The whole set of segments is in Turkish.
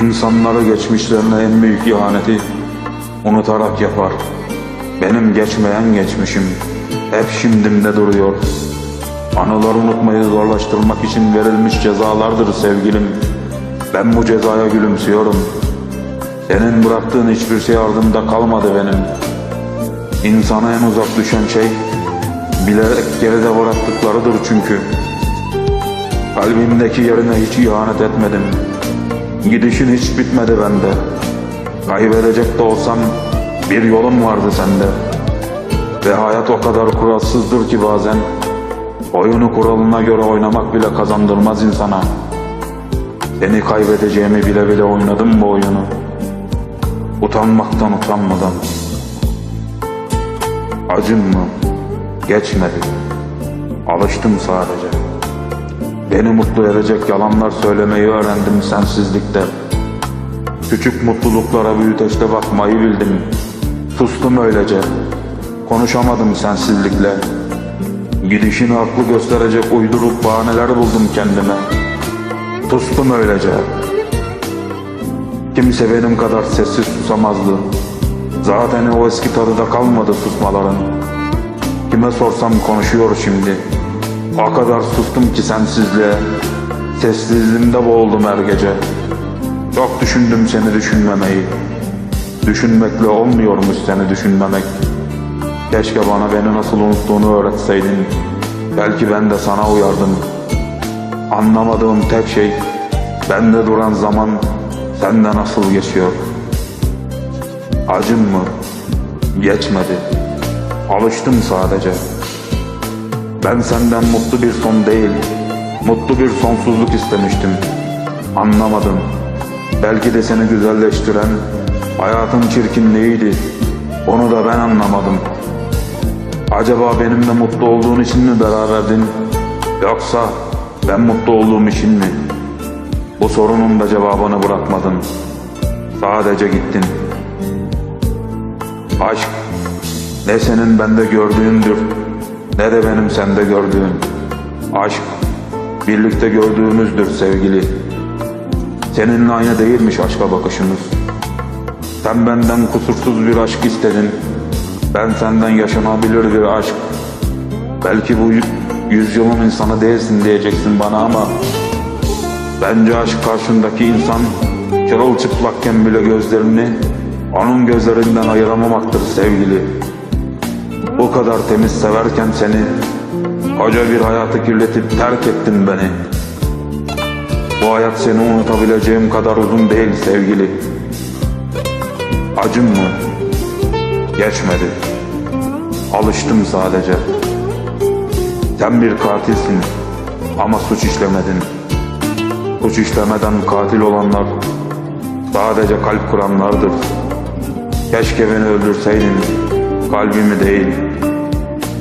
İnsanları geçmişlerine en büyük ihaneti unutarak yapar. Benim geçmeyen geçmişim hep şimdimde duruyor. Anıları unutmayı zorlaştırmak için verilmiş cezalardır sevgilim. Ben bu cezaya gülümsüyorum. Senin bıraktığın hiçbir şey ardımda kalmadı benim. İnsana en uzak düşen şey bilerek geride bıraktıklarıdır çünkü. Kalbimdeki yerine hiç ihanet etmedim. Gidişin hiç bitmedi bende. Kaybedecek de olsam bir yolum vardı sende. Ve hayat o kadar kuralsızdır ki bazen oyunu kuralına göre oynamak bile kazandırmaz insana. Seni kaybedeceğimi bile bile oynadım bu oyunu. Utanmaktan utanmadan. Acım mı? Geçmedi. Alıştım sadece. Beni mutlu edecek yalanlar söylemeyi öğrendim sensizlikte. Küçük mutluluklara büyüteçte bakmayı bildim. Sustum öylece. Konuşamadım sensizlikle. Gidişini haklı gösterecek uydurup bahaneler buldum kendime. Sustum öylece. Kimse benim kadar sessiz susamazdı. Zaten o eski tadı da kalmadı susmaların. Kime sorsam konuşuyor şimdi. O kadar sustum ki sensizliğe. Sessizliğimde boğuldum her gece. Çok düşündüm seni düşünmemeyi. Düşünmekle olmuyormuş seni düşünmemek. Keşke bana beni nasıl unuttuğunu öğretseydin. Belki ben de sana uyardım. Anlamadığım tek şey bende duran zaman sende nasıl geçiyor. Acım mı? Geçmedi. Alıştım sadece. Ben senden mutlu bir son değil, mutlu bir sonsuzluk istemiştim. Anlamadım. Belki de seni güzelleştiren hayatın çirkinliğiydi. Onu da ben anlamadım. Acaba benimle mutlu olduğun için mi beraberdin? Yoksa ben mutlu olduğum için mi? Bu sorunun da cevabını bırakmadın. Sadece gittin. Aşk ne senin bende gördüğündür ne de benim sende gördüğüm. Aşk birlikte gördüğümüzdür sevgili. Seninle aynı değilmiş aşka bakışımız. Sen benden kusursuz bir aşk istedin. Ben senden yaşanabilir bir aşk. Belki bu yü- yüzyılın insanı değilsin diyeceksin bana ama Bence aşk karşındaki insan çırılçıplakken bile gözlerini onun gözlerinden ayıramamaktır sevgili. Bu kadar temiz severken seni koca bir hayatı kirletip terk ettin beni. Bu hayat seni unutabileceğim kadar uzun değil sevgili. Acım mı? Geçmedi. Alıştım sadece. Sen bir katilsin ama suç işlemedin. Suç işlemeden katil olanlar sadece kalp kuranlardır. Keşke beni öldürseydin, kalbimi değil.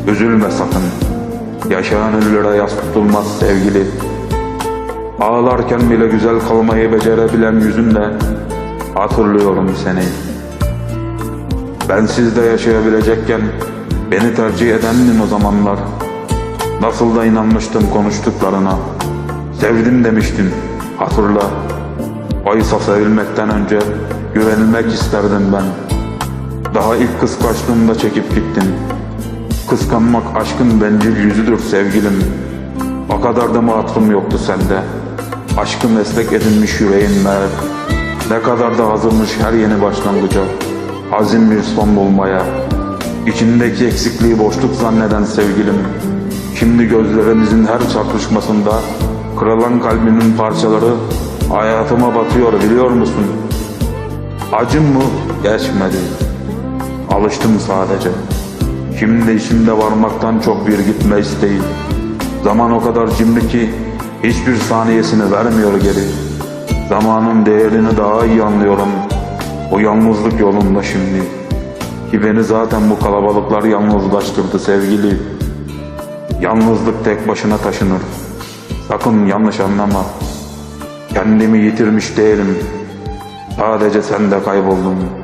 Üzülme sakın, yaşayan ölülere yas tutulmaz sevgili. Ağlarken bile güzel kalmayı becerebilen yüzünle hatırlıyorum seni. Bensiz de yaşayabilecekken beni tercih edendin o zamanlar. Nasıl da inanmıştım konuştuklarına. Sevdim demiştin, hatırla. Oysa sevilmekten önce güvenilmek isterdim ben. Daha ilk kıskançlığımda çekip gittin. Kıskanmak aşkın bencil yüzüdür sevgilim. O kadar da mı aklım yoktu sende? Aşkı meslek edinmiş yüreğin meğer. Ne kadar da hazırmış her yeni başlangıca. Azim bir son bulmaya. İçindeki eksikliği boşluk zanneden sevgilim. Şimdi gözlerimizin her çarpışmasında kırılan kalbimin parçaları hayatıma batıyor biliyor musun? Acım mı? Geçmedi. Alıştım sadece. Şimdi içimde varmaktan çok bir gitme isteği. Zaman o kadar cimri ki hiçbir saniyesini vermiyor geri. Zamanın değerini daha iyi anlıyorum. O yalnızlık yolunda şimdi. Ki beni zaten bu kalabalıklar yalnızlaştırdı sevgili. Yalnızlık tek başına taşınır. Sakın yanlış anlama. Kendimi yitirmiş değilim. Sadece sende kayboldum.